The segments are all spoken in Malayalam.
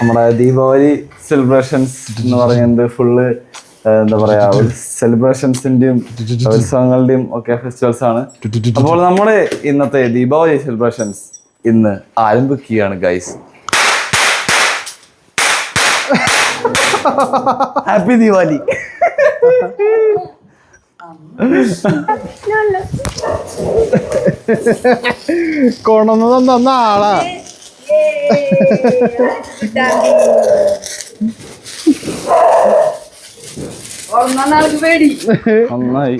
നമ്മുടെ ദീപാവലി സെലിബ്രേഷൻസ് എന്ന് പറയുന്നത് ഫുള്ള് എന്താ പറയാ സെലിബ്രേഷൻസിന്റെയും ഉത്സവങ്ങളുടെയും ഒക്കെ ഫെസ്റ്റിവൽസ് ആണ്. അപ്പോൾ നമ്മുടെ ഇന്നത്തെ ദീപാവലി സെലിബ്രേഷൻസ് ഇന്ന് ആരംഭിക്കുകയാണ് ഗൈസ് ഹാപ്പി ദീപാവലി കൊണന്ന് തന്ന ആളാ. നന്നായി.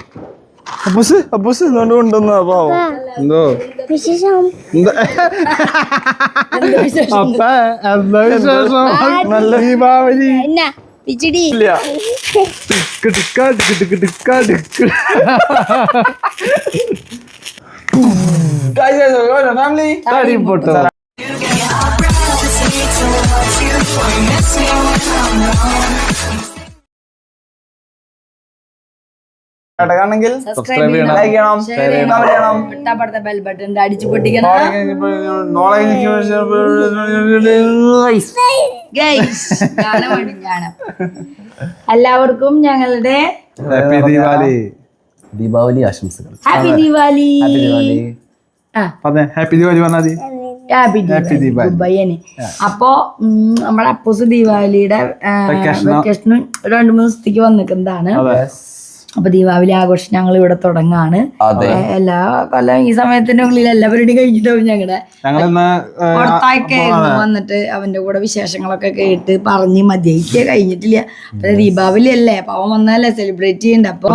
അപ്പൂസ് അപ്പൂസ് എന്തുകൊണ്ട് കൊണ്ടുവന്ന പാവം. എന്തോ? അപ്പ എന്താ വിശേഷം? നല്ല ദീപാവലി. ഇല്ല. Family photo. സബ്സ്ക്രൈബ് ചെയ്യണം. ലൈക്ക് ചെയ്യണം. ഷെയർ ചെയ്യണം. ചെയ്യണം. തൊട്ടപ്പുറത്തെ ബെൽ ബട്ടൺ അടിച്ചു പൊട്ടിക്കണം. എല്ലാവർക്കും ഞങ്ങളുടെ ഹാപ്പി ദീപാവലി ദീപാവലി ആശംസകൾ ഹാപ്പി ദിവാലി ആ. പറഞ്ഞേ ഹാപ്പി ദീപാവലി പറഞ്ഞാൽ ദിവാലി ബയ്യന് അപ്പോ ഉം, നമ്മുടെ അപ്പൂസ് ദീപാവലിയുടെ. വെക്കേഷനും രണ്ട് മൂന്ന് ദിവസത്തേക്ക് വന്നിക്കുന്നതാണ്. അപ്പൊ ദീപാവലി ആഘോഷം ഞങ്ങൾ ഇവിടെ തുടങ്ങാണ് എല്ലാ കൊല്ലം ഈ സമയത്തിന്റെ ഉള്ളിൽ എല്ലാ പരിപാടി കഴിഞ്ഞിട്ടാവും ഞങ്ങളുടെ വന്നിട്ട് അവന്റെ കൂടെ വിശേഷങ്ങളൊക്കെ കേട്ട് പറഞ്ഞ് മതിയായിട്ടില്ല കഴിഞ്ഞിട്ടില്ല. അപ്പൊ ദീപാവലി അല്ലേ? അപ്പൊ അവൻ വന്നല്ലേ സെലിബ്രേറ്റ് ചെയ്യണ്ട? അപ്പൊ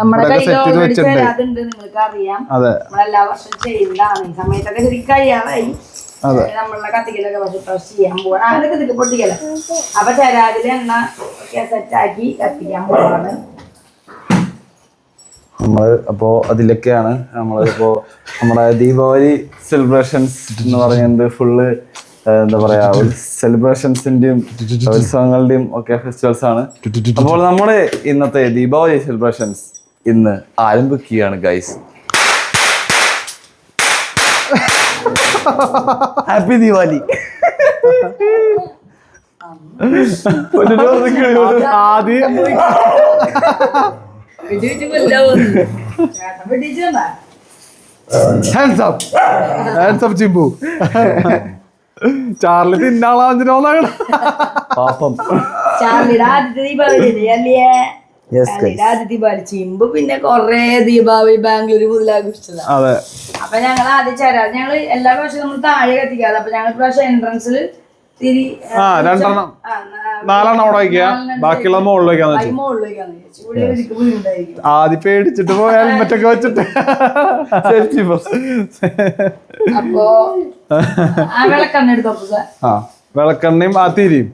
നമ്മുടെ. ചരാതുണ്ട് നിങ്ങൾക്ക് അറിയാം നമ്മളെല്ലാ വർഷം ചെയ്യുന്നതാണ്. ഈ സമയത്തൊക്കെ കഴിയാറായി. നമ്മളുടെ കത്തിക്കലൊക്കെ പക്ഷെ പ്രസ് ചെയ്യാൻ പോവാണ് അതൊക്കെ ഇതിക്ക് പൊട്ടിക്കല. അപ്പൊ ചരാതിൽ എണ്ണ ഒക്കെ സെറ്റാക്കി കത്തിക്കാൻ പോവാണ്. നമ്മൾ അപ്പോ അതിലൊക്കെയാണ് നമ്മളിപ്പോ നമ്മുടെ ദീപാവലി സെലിബ്രേഷൻസ് എന്ന് പറയുന്നത് ഫുള്ള് എന്താ പറയാ സെലിബ്രേഷൻസിന്റെയും ഉത്സവങ്ങളുടെയും ഒക്കെ ഫെസ്റ്റിവൽസ് ആണ്. അപ്പോൾ നമ്മുടെ ഇന്നത്തെ ദീപാവലി സെലിബ്രേഷൻസ് ഇന്ന് ആരംഭിക്കുകയാണ് ഗൈസ് ഹാപ്പി ദീപാവലി ആദ്യം? Hands up hands up Chimbu Charlie തിന്നാളാഞ്ചിനോന്നാണ് പാപ്പം. ദീപാവലി ചിമ്പ് പിന്നെ കൊറേ ദീപാവലി ബാംഗ്ലൂർ മുതൽ അതെ. അപ്പൊ ഞങ്ങൾ ആദ്യം ചേരാ ഞങ്ങൾ എല്ലാ പ്രാവശ്യം നമ്മൾ താഴെ കത്തിക്കാതെ അപ്പൊ ഞങ്ങൾ പ്രാവശ്യം എൻട്രൻസിൽ തിരി ആ രണ്ടെണ്ണം. നാലെണ്ണം അവിടെ വയ്ക്കുക ബാക്കിയുള്ള വെച്ചു. ആദ്യം പേടിച്ചിട്ട് പോയ വെച്ചിട്ട്. സേഫ്റ്റി അപ്പൊ ആ വിളക്കെണ്ണയും ആ തിരിയും.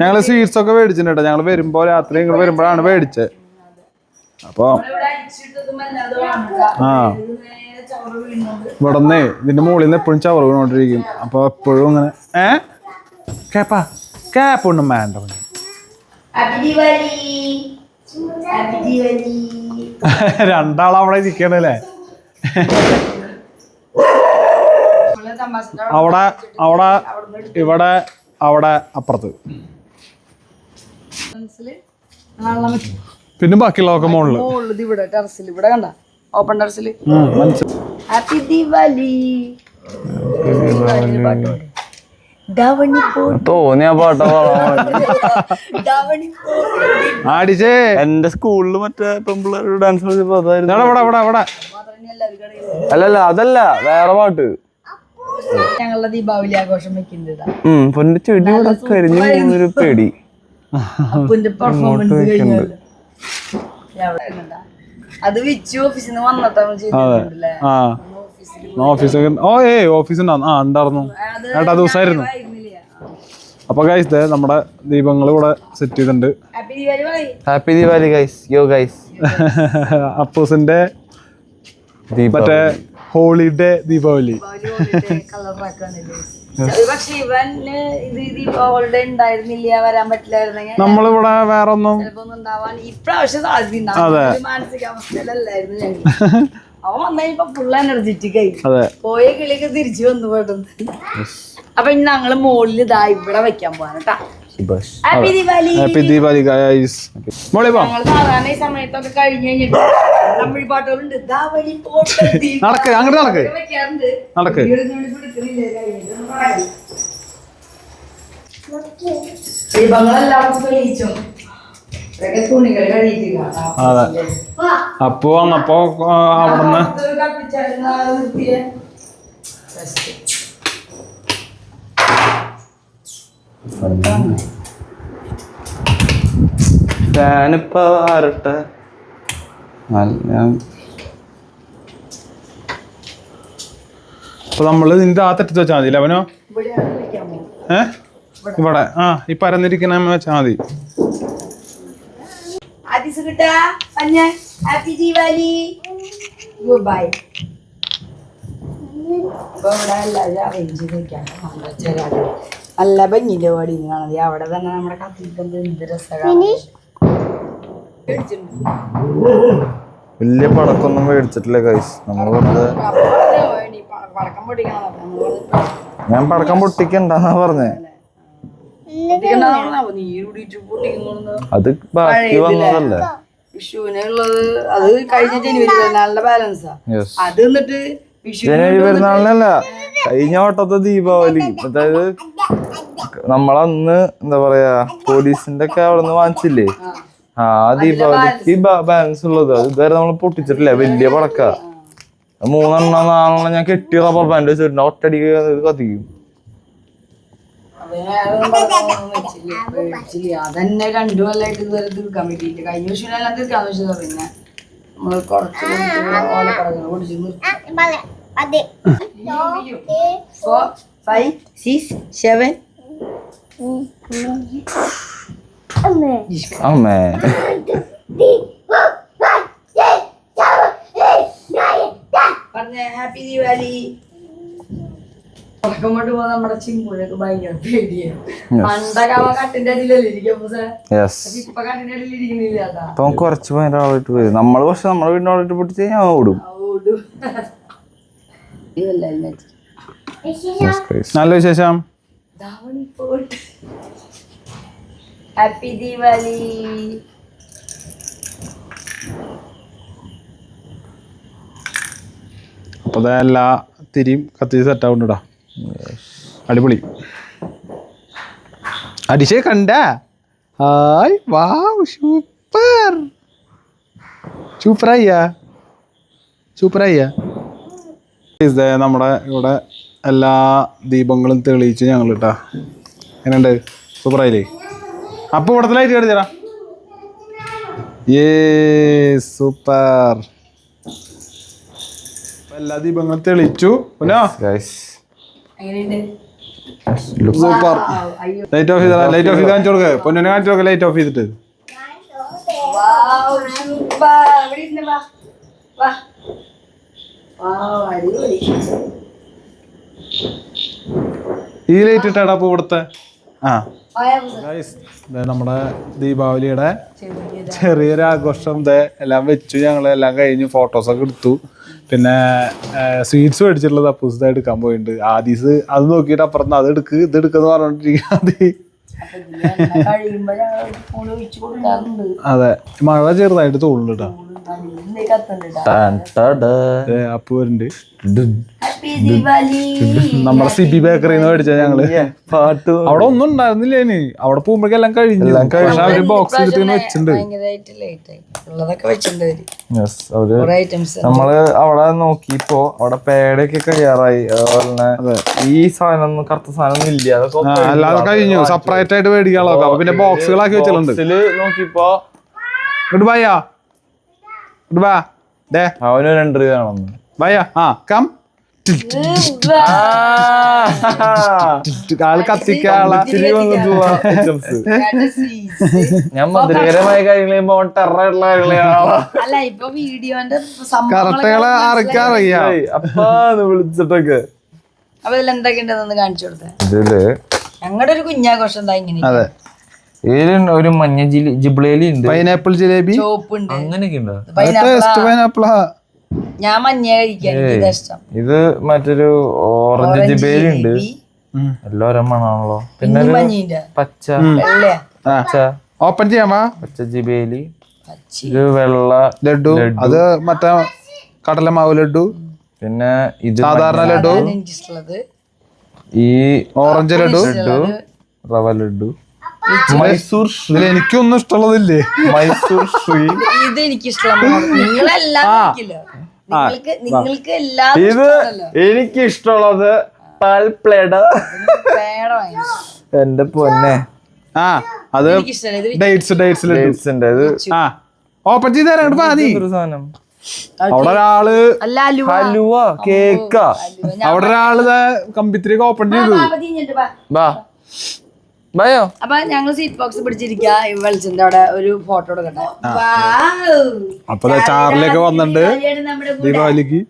ഞങ്ങൾ സ്വീറ്റ്സ് ഒക്കെ മേടിച്ചിട്ടുണ്ട് ഞങ്ങൾ വരുമ്പോ രാത്രി നിങ്ങൾ വരുമ്പോഴാണ് മേടിച്ചത്. അപ്പൊ. ആ. ഇവിടുന്ന് ഇതിന്റെ മുകളിൽ നിന്ന് എപ്പോഴും ചവറ് വീണോണ്ടിരിക്കും. അപ്പൊ എപ്പോഴും ഇങ്ങനെ ഏ? കേപ്പാ? കേപ്പൊന്നും വേണ്ട രണ്ടാളവിടെ ഇരിക്കണല്ലേ? അവിടെ അവിടെ ഇവിടെ അവിടെ അപ്പുറത്ത്. പിന്നെ ബാക്കിയുള്ളതൊക്കെ മോളിൽ. ഇവിടെ ടെറസിൽ ഇവിടെ കണ്ട? ഓപ്പൺ ടെറസിൽ ഹാപ്പി ദിവാലി ധവണിപ്പോ തോന്നിയ പാട്ട എന്റെ സ്കൂളിൽ മറ്റേ പെമ്പിള്ളേരുടെ ഡാൻസ് കളിച്ചപ്പോ അതായിരുന്നു. അല്ലല്ല അതല്ല വേറെ പാട്ട്. ഞങ്ങളുടെ ദീപാവലി ആഘോഷം വെക്കുന്നുണ്ട് പോകുന്നൊരു പേടി. അപ്പുന്റെ പെർഫോമൻസ് കഴിഞ്ഞല്ലോ അത് വിച്ചു ഓഫീസിൽ നിന്ന് വന്നിട്ടാണ് ചെയ്തിട്ടുണ്ടല്ലേ? ആ. ഓഫീസ് ഓ ഏ ഓഫീസ് ഉണ്ടായിരുന്നു ആ ഉണ്ടായിരുന്നു. ഏട്ടാ ദിവസമായിരുന്നു അപ്പൊ ഗൈസ് ദേ നമ്മുടെ ദീപങ്ങൾ ഇവിടെ സെറ്റ് ചെയ്തിട്ടുണ്ട്. Happy Deepavali happy Deepavali guys yo guys അപ്പൂസിന്റെ മറ്റേ ഹോളിഡേ ദീപാവലി. നമ്മളിവിടെ വേറെ ഒന്നും അവൻ വന്നപ്പോ ഫുൾ എനർജറ്റിക് ആയി. അതെ. പോയ കിളിയൊക്കെ തിരിച്ചു വന്നു പോയിട്ടുണ്ട് അപ്പൊ ഇനി ഞങ്ങൾ മുകളിൽ ഇതാ ഇവിടെ വെക്കാൻ പോവാൻ കേട്ടാ. Subhash happy Deepavali happy Deepavali guys മോളെ വാ. ഞങ്ങൾ സാധാരണ ഈ സമയത്തൊക്കെ കഴിഞ്ഞു കഴിഞ്ഞിട്ട് തമിഴ് പാട്ടുകളുണ്ട് ദാ വഴി പോട്ടെ ദീപാവലി നടക്ക് അങ്ങോട്ട് നടക്ക്. നടക്ക്. ദീപങ്ങളെല്ലാം തെളിയിച്ചു അതെ. അപ്പോ വന്നപ്പോ അവിടുന്ന് ഞാനിപ്പോ ആരട്ടെ? നല്ല അപ്പൊ നമ്മൾ നിന്റെ ആ തെറ്റത്ത് വെച്ചാൽ മതി അവനോ? ഏ? ഇവിടെ. ആ ഈ പരന്നിരിക്കണ വെച്ചാൽ മതി. ആദിസ് ഹാപ്പി ദീപാവലി. ഗുഡ് ബൈ ഇപ്പൊ ഇവിടെ എല്ലാവരും അറേഞ്ച് ചെയ്ത് വെക്കാം നല്ല ഭംഗിന്റെ പാടി കാണാതെ അവിടെ തന്നെ നമ്മുടെ കത്തിക്കുന്നത് എന്ത് രസമാണ് വലിയ പടക്കൊന്നും മേടിച്ചിട്ടില്ല കൈസ് നമ്മൾ വെറുതെ ഞാൻ പടക്കം പൊട്ടിക്കണ്ടെന്നാ പറഞ്ഞേ. അത് ബാക്കി വന്നതല്ലേ. വിഷുവിനുള്ളത് അത് കഴിഞ്ഞ ജനുവരി പെരുന്നാളിന്റെ ബാലൻസാ അത് എന്നിട്ട് ജനുവരി പെരുന്നാളിനല്ല കഴിഞ്ഞ വട്ടത്തെ ദീപാവലി. അതായത് നമ്മളന്ന് എന്താ പറയാ പോലീസിന്റെ ഒക്കെ അവിടെ നിന്ന് വാങ്ങിച്ചില്ലേ ആ ദീപാവലിക്ക് ബാലൻസ് ഉള്ളത് അത് ഇതുവരെ നമ്മൾ പൊട്ടിച്ചിട്ടില്ല. വലിയ പടക്ക. മൂന്നെണ്ണം നാലെണ്ണം ഞാൻ കെട്ടി റബ്ബർ ബാൻഡ് വെച്ചിട്ടുണ്ട്. ഒറ്റടിക്ക് ഇത് കത്തിക്കും. അതന്നെ രണ്ടു കൊല്ലായിട്ട് ഇതുവരെ തീർക്കാൻ പറ്റിയില്ല. കഴിഞ്ഞ വിഷുവിനെല്ലാം തീർക്കാന്ന് വെച്ചതാ പിന്നെ. നമ്മൾ കുറച്ച് ഓലക്കടകൾ പൊടിച്ച് നിർത്തി. അതെ. ഫോർ ഫൈവ് സിക്സ് സെവൻ അമ്മേ ഹാപ്പി ദീപാവലി ഉറക്കമ്പോട്ട് പോകുന്ന നമ്മുടെ ചിമ്പുഴൊക്കെ ഭയങ്കര പേടിയാണ് പണ്ടൊക്കെ അവൻ കട്ടിന്റെ അടിയിലല്ലേ ഇരിക്കും യെസ് ഇപ്പൊ കട്ടിന്റെ അടിയിൽ ഇരിക്കുന്നില്ല അതാ. അപ്പൊ കുറച്ച് ഭയങ്കര ആളായിട്ട് പോയി. നമ്മൾ പക്ഷെ നമ്മളെ വീടിന്റെ ആളായിട്ട് പൊട്ടിച്ച് ഞാൻ ഓടും. ഓടും. ഇതല്ല. നല്ല വിശേഷം. ഹാപ്പി ദീപാവലി അപ്പൊ ദേ എല്ലാ തിരിയും കത്തി സെറ്റ് ആവുന്നുടാ അടിപൊളി. അടിശേ കണ്ട? ഹായ് വാവ് സൂപ്പർ സൂപ്പറായ്യ സൂപ്പറായ്യ ഇതേ നമ്മുടെ ഇവിടെ എല്ലാ ദീപങ്ങളും തെളിയിച്ച് ഞങ്ങൾ കേട്ടാ എങ്ങനെയുണ്ട്? സൂപ്പറായില്ലേ അപ്പൊ ഇവിടത്തെ ലൈറ്റ് തരാം ഏ സൂപ്പർ എല്ലാ ദീപങ്ങളും എങ്ങനെയുണ്ട്? സൂപ്പർ അയ്യോ. ലൈറ്റ് ഓഫ് ചെയ്താ ലൈറ്റ് ഓഫ് ചെയ്ത് കാണിച്ചു കൊടുക്ക്. പൊന്നിനെ കാണിച്ചു കൊടുക്ക ലൈറ്റ് ഓഫ് ചെയ്തിട്ട്. വാ. വാ. വാ അടിപൊളി. ഈ ലൈറ്റ് ഇട്ടാടാ പൂ ഇവിടുത്തെ? ആ. നമ്മുടെ ദീപാവലിയുടെ ചെറിയൊരു ആഘോഷം ദേ എല്ലാം വെച്ചു ഞങ്ങൾ എല്ലാം കഴിഞ്ഞു ഫോട്ടോസ് ഒക്കെ എടുത്തു. പിന്നെ സ്വീറ്റ്സ് മേടിച്ചിട്ടുള്ളത് അപ്പൂസ് എടുക്കാൻ പോയിട്ടുണ്ട് ആദീസ് അത് നോക്കിയിട്ട് അപ്പുറത്ത് അത് എടുക്ക് ഇത് എടുക്കുന്നു പറഞ്ഞോണ്ടിരിക്കുക അതെ മഴ ചെറുതായിട്ട് തോന്നുന്നുണ്ട് നല്ല കത്തുണ്ട് Tan, tada. അപ്പു വരുന്നുണ്ട് ഹാപ്പി ദീപാവലി നമ്മുടെ സിബി ബേക്കറിയിൽ നിന്ന് മേടിച്ച ഞങ്ങൾ. പാട്ട് അവിടെ ഒന്നും ഉണ്ടായിരുന്നില്ല ഇനി. അവിടെ പോകുമ്പോഴേക്കും എല്ലാം കഴിഞ്ഞു. അവർ ബോക്സ് വെച്ചിട്ടുണ്ട്. ഭയങ്കരമായിട്ട് ലേറ്റ് ആയി. ഉള്ളതൊക്കെ വെച്ചിട്ടുണ്ട് യെസ് അവർ കുറെ ഐറ്റംസ് നമ്മൾ അവിടെ നോക്കിപ്പോ അവിടെ പേടയൊക്കെ കഴിയാറായി അതുപോലെ ഈ സാധനം ഒന്നും കറുത്ത സാധനം ഒന്നും ഇല്ല അല്ലാതെ കഴിഞ്ഞു. സെപ്പറേറ്റ് ആയിട്ട് മേടിക്കാനുള്ളത് അപ്പൊ പിന്നെ ബോക്സുകളാക്കി വെച്ചിട്ടുണ്ട് നോക്കിപ്പോ നോക്കിയപ്പോ ഗുഡ് ബൈയാ ഗുഡ് ബൈ ദേ. അവന് രണ്ട് രൂപ കാണുന്നു ബൈയാ ആ കം. കത്തിക്കാളെ ഞാൻ മധുരകരമായ വിളിച്ചിട്ടൊക്കെ. അപ്പൊ ഇതിൽ എന്തൊക്കെ കാണിച്ചു കൊടുത്തേ. ഇതിൽ ഞങ്ങളുടെ ഒരു കുഞ്ഞാഘോഷം എന്താ ഇങ്ങനെ അതെ. ഇതിൽ ഒരു മഞ്ഞ ജിലി ജിബ്ലേലി ഉണ്ട്. പൈനാപ്പിൾ ജിലേബി? ചോപ്പ് ഉണ്ട് അങ്ങനെയൊക്കെ ഉണ്ടോ? ടേസ്റ്റ് പൈനാപ്പിളാ. ഞാൻ മഞ്ഞ കഴിക്കാൻ ഇഷ്ടം. ഇത് മറ്റൊരു ഓറഞ്ച് ഓറഞ്ച് ജിബേലി ഉണ്ട്. എല്ലാവരും മണാണല്ലോ പിന്നെ ഒരു പച്ച. പച്ച. ഓപ്പൺ ചെയ്യാമാ? പച്ച ജിബേലി ഇത് വെള്ള ലഡു. അത് മറ്റേ കടലമാവ് ലഡു. പിന്നെ ഇത് സാധാരണ ലഡു. ഈ ഓറഞ്ച് ലഡു. ലഡു റവ ലഡു. മൈസൂർ ഇതിൽ എനിക്കൊന്നും ഇഷ്ടമുള്ളതില്ലേ? മൈസൂർ ശ്രീ ഇത് എനിക്ക് നിങ്ങളെല്ലാം കഴിക്കില്ല നിങ്ങൾക്ക് നിങ്ങൾക്ക് എല്ലാം ഇത്. എനിക്ക് ഇഷ്ടമുള്ളത് പാൽപ്ലേഡ് എന്റെ പൊന്നെ. ആ അത് ഡേറ്റ്സ് ഡേറ്റ്സ് ഡേറ്റ്സ് ഉണ്ട്. അത് ഇത് ആ. ഓപ്പൺ ചെയ്ത് തരാം ഒരു സാധനം? അവിടെ ഒരാൾ ഹലുവ കേക്ക. അവിടെ ഒരാൾ കമ്പിത്തിരി ഓപ്പൺ ചെയ്തു. ബാബ ബാ അപ്പൊ ഞങ്ങൾ സീറ്റ് ബോക്സ് പിടിച്ചിരിക്ക വെളിച്ചന്റെ അവിടെ ഒരു ഫോട്ടോ എടുക്കട്ടെ. വൗ. അപ്പൊ ദേ ചാർലിയൊക്കെ വന്നിട്ടുണ്ട്. ദീപാവലിക്ക്.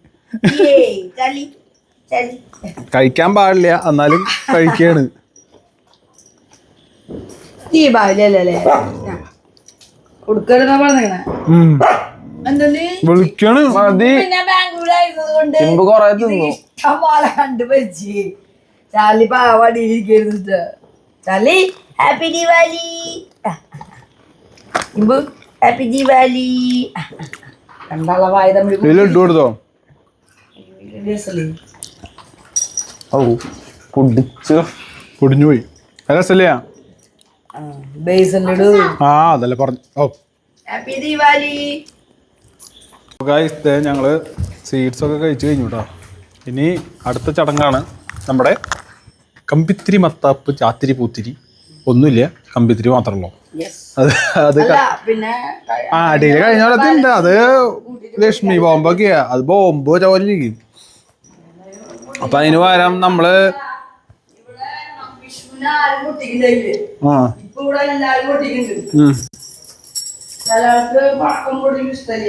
കഴിക്കാൻ പാടില്ല എന്നാലും കഴിക്കാണ്. ദീപാവലി അല്ലേ കൊടുക്കരുന്ന പറഞ്ഞേ വിളിക്കാണ്. മതി. കൊറേ തിന്നു. കണ്ടു പരിച്ച് ചാർലി പാവാടിയിരിക്കരുത് ചാർലി ഹാപ്പി ദിവാലി ഇമ്പു ഹാപ്പി ദിവാലി രണ്ടാളെ വായ തമ്മിൽ ലഡു കൊടുത്തോ ഓ കുടിച്ചു പൊടിഞ്ഞു പോയി. രസല്ലേ ആ അതല്ലേ പറഞ്ഞു. ഓ ഹാപ്പി ദിവാലി ഗായ്സ് ദേ ഞങ്ങൾ സ്വീറ്റ്സ് ഒക്കെ കഴിച്ചു കഴിഞ്ഞു കേട്ടോ ഇനി അടുത്ത ചടങ്ങാണ് നമ്മുടെ കമ്പിത്തിരി മത്താപ്പ് ചാത്തിരി പൂത്തിരി ഒന്നുമില്ല കമ്പിത്തിരി മാത്രമല്ലോ അത് ആ അടിയിൽ കഴിഞ്ഞ പോലത്തെ അത് ലക്ഷ്മി ബോംബൊക്കെയാ. അത് ബോംബ് ചോലിരിക്കും അപ്പൊ അതിന് പകരം നമ്മൾ ആ.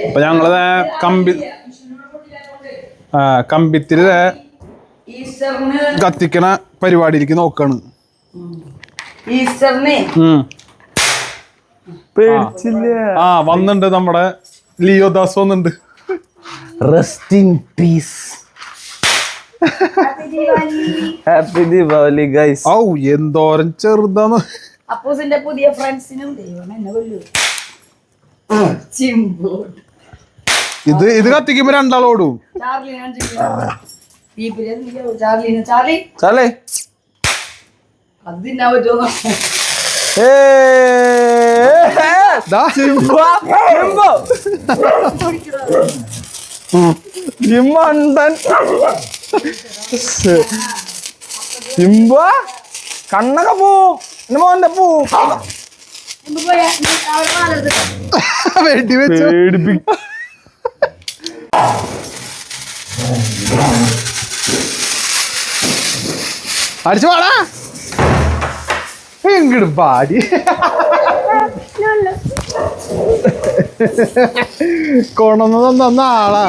അപ്പൊ ഞങ്ങൾ കമ്പി കമ്പിത്തിരി കത്തിക്കണ പരിപാടിയിലേക്ക് നോക്കാണ്. പേടിച്ചില്ല? ആ വന്നിണ്ട് നമ്മുടെ Leo Das വന്നിണ്ട്. Rest in peace happy Deepavali guys ഔ എന്തോരം ചെറുതാന്ന് അപ്പോസിന്റെ പുതിയ ഫ്രണ്ട്സിനും ദൈവം എന്നെ കൊല്ലു ചിമ്പോട്ട്. ഇത് ഇത് കത്തിക്കുമ്പോ രണ്ടാളോടും. ചാർലി ജിമ്മണ്ടൻ കണ്ണൊക്കെ പോവും എന്റെ മോന്റെ പോവും വെടി വെച്ചു. പേടിപ്പി അടിച്ചു പാടാ എങ്കിടും പാടി കൊണന്നതും തന്ന ആളാ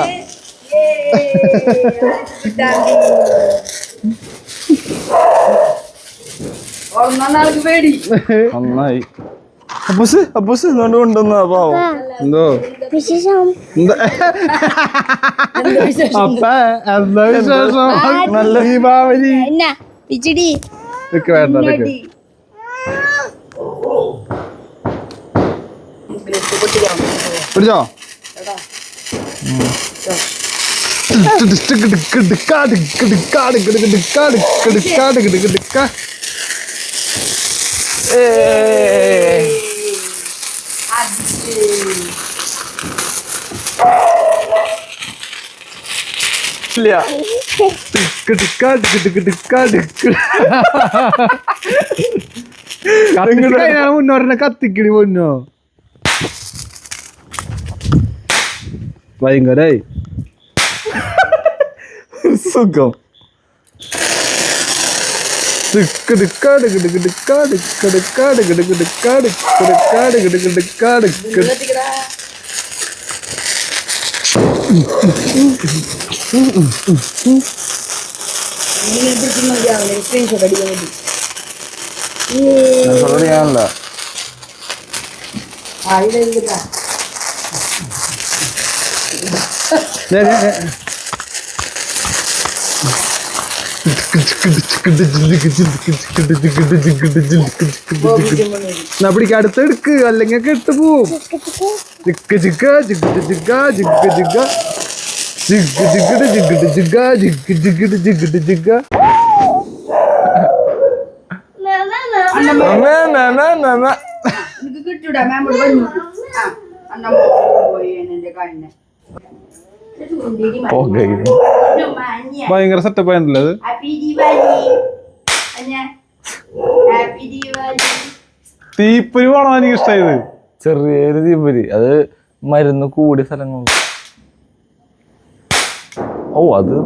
നന്നായി. അപ്പൂസ് അപ്പൂസ് കൊണ്ടുവന്ന പാവം. എന്തോ? അപ്പ എന്താ വിശേഷം? നല്ല ദീപാവലി. എന്നാ? പിച്ചിടി ഇതൊക്കെ വേണ്ട ഇതൊക്കെ പിടിച്ചോ? ഇല്ല മുന്നോരെ കത്തിക്കിടി പൊന്നോ ഭയങ്കരായി സുഖം സ്ക്രീൻഷോട്ട് അടിക്കാൻ വേണ്ടി ചെയ്യാനല്ല ആ ഇത് എന്തിനാ ദേ, ദേ, ദേ. എന്നാ പിടിക്ക അടുത്ത് എടുക്ക് അല്ലെങ്കിൽ കെട്ട് പോവും ജിക്ക് ജിക്ക ജിഗ് ജിഗ ജിഗ് ജിഗ ജിഗ് ജിഗിട് ജിഗിട് ജിഗ ജിഗ് ജിഗിട് ജിഗിട് ജിഗ പോയി എന്നെ കണ്ണ്. പുകയിൽ. ഭയങ്കര സെറ്റപ്പ് ആയിട്ടുള്ളത് അത്. തീപ്പൊരി വേണം എനിക്ക് ഇഷ്ടമായത് ചെറിയൊരു തീപ്പൊരി അത് മരുന്ന് കൂടിയ സ്ഥലങ്ങളിൽ ഓ അത്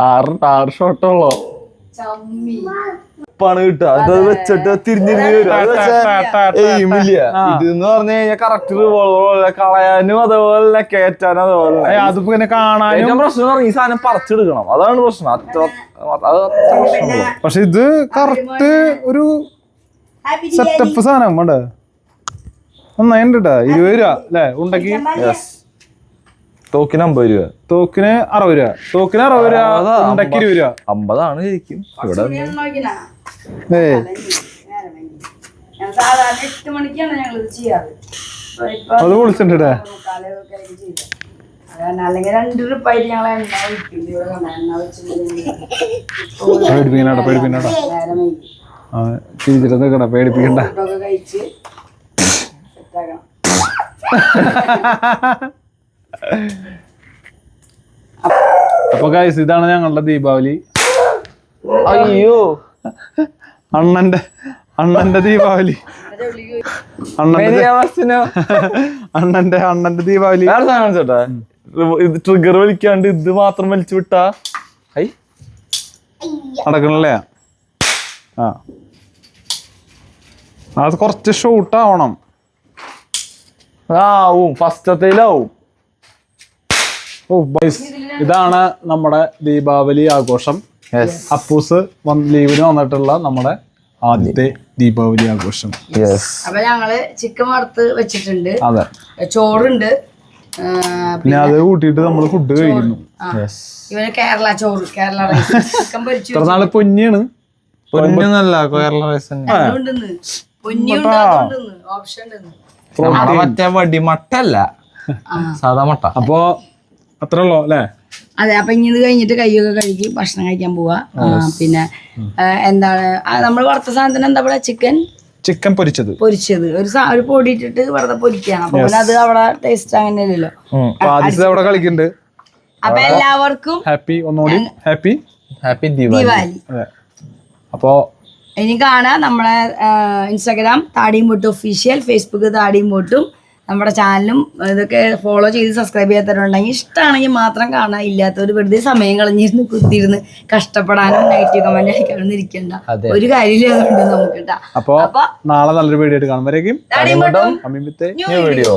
ആറ് ആറ് ഷോട്ടുള്ളോ പണ കിട്ടുക. അത് വെച്ചിട്ട് തിരിഞ്ഞിരിഞ്ഞ് വരും. അത് എയിമില്ല ഇത് എന്ന് പറഞ്ഞു കഴിഞ്ഞാൽ കറക്റ്റ് കളയാനും അതുപോലെ കയറ്റാനും അതുപോലെ. അതിപ്പോ ഇങ്ങനെ കാണാനും പ്രശ്നം ഈ സാധനം പറിച്ചെടുക്കണം. അതാണ് പ്രശ്നം. അത്ര അത്. അത്ര പ്രശ്നമുള്ളൂ പക്ഷെ ഇത് കറക്റ്റ് ഒരു ഹാപ്പി സെറ്റപ്പ് സാധനം വേണ്ടേ ഒന്നായിട്ടാ ഇരുപത് രൂപ അല്ലേ ഉണ്ടെങ്കിൽ യെസ് തോക്കിന് അമ്പത് രൂപ. തോക്കിന് അറുപത് രൂപ. തോക്കിന് അറുപത് രൂപ അതാ, ഉണ്ടക്ക് ഇരുപത് രൂപ. അമ്പതാണ് ശരിക്കും. ഇവിടെ അത് കാരണം അല്ലെങ്കിൽ രണ്ട് ഞങ്ങൾ എണ്ണ എണ്ണ ചിരിച്ചിട്ട് നിൽക്കണ പേടിപ്പിക്കണ്ട കഴിച്ച് സെറ്റാക്കണം. അപ്പൊ ഗൈസ് ഇതാണ് ഞങ്ങളുടെ ദീപാവലി. അയ്യോ. അണ്ണന്റെ അണ്ണന്റെ ദീപാവലി. അണ്ണന്റെ അണ്ണന്റെ അണ്ണന്റെ ദീപാവലി. ചേട്ടാ ഇത് ട്രിഗർ വലിക്കാണ്ട് ഇത് മാത്രം വലിച്ചു വിട്ടാ? ഐ. നടക്കണല്ലേ? ആ. അത് കുറച്ച് ഷൂട്ട് ആവണം. ആവും. ഫസ്റ്റത്തേലാവും. ഓ ബൈസ് ഇതാണ് നമ്മുടെ ദീപാവലി ആഘോഷം. അപ്പൂസ് വന്ന് ലീവിന് വന്നിട്ടുള്ള നമ്മുടെ ആദ്യത്തെ ദീപാവലി ആഘോഷം. അപ്പൊ ഞങ്ങൾ ചിക്കൻ വറുത്ത് വെച്ചിട്ടുണ്ട്. അതെ. ചോറുണ്ട്. പിന്നെ അത് കൂട്ടിയിട്ട് നമ്മൾ ഫുഡ് കഴിക്കുന്നു. ഇവന് കേരള ചോറ് കേരള റൈസ് ചിക്കൻ പൊരിച്ചു ഇത്ര നാൾ പൊന്നിയാണ്. പൊന്നല്ല കേരള റൈസ് ഓപ്ഷൻ മറ്റേ വടി മട്ടല്ല. സാധാ മട്ട. അപ്പോ അത്രേ ഉള്ളൂ അല്ലേ? അതെ അപ്പൊ ഇനി ഇത് കഴിഞ്ഞിട്ട് കൈയൊക്കെ കഴുകി ഭക്ഷണം കഴിക്കാൻ പോവാ. പിന്നെ എന്താണ് നമ്മൾ വറുത്ത സാധനത്തിന് എന്താ പറയാ ചിക്കൻ ചിക്കൻ പൊരിച്ചത്. പൊരിച്ചത്. ഒരു ഒരു പൊടി ഇട്ടിട്ട് വെറുതെ പൊരിക്കുകയാണ്. അപ്പൊ പിന്നെ അത് അവിടെ ടേസ്റ്റ് അങ്ങനെയല്ലല്ലോ. അവിടെ കളിക്കുന്നുണ്ട്. അപ്പൊ എല്ലാവർക്കും ഹാപ്പി ഒന്നുകൂടി. ഹാപ്പി ഹാപ്പി ദീപാവലി ദിവാലി അപ്പോ ഇനി കാണാം നമ്മളെ ഇൻസ്റ്റാഗ്രാം താടിയും പൊട്ടും ഒഫീഷ്യൽ ഫേസ്ബുക്ക് താടിയും പൊട്ടും. നമ്മുടെ ചാനലും ഇതൊക്കെ ഫോളോ ചെയ്ത് സബ്സ്ക്രൈബ് ചെയ്യാത്തവരുണ്ടെങ്കിൽ ഇഷ്ടമാണെങ്കിൽ മാത്രം കാണാൻ ഇല്ലാത്തവർ വെറുതെ സമയം കളഞ്ഞിരുന്ന് കുത്തിയിരുന്ന് കഷ്ടപ്പെടാനും നെഗറ്റീവ് കമന്റ് അയക്കാനൊന്നും ഇരിക്കണ്ട. ഒരു കാര്യമില്ല അതുകൊണ്ട് നമുക്ക് അപ്പോ നാളെ നല്ലൊരു വീഡിയോ ആയിട്ട് കാണുമ്പോഴേക്കും വീഡിയോ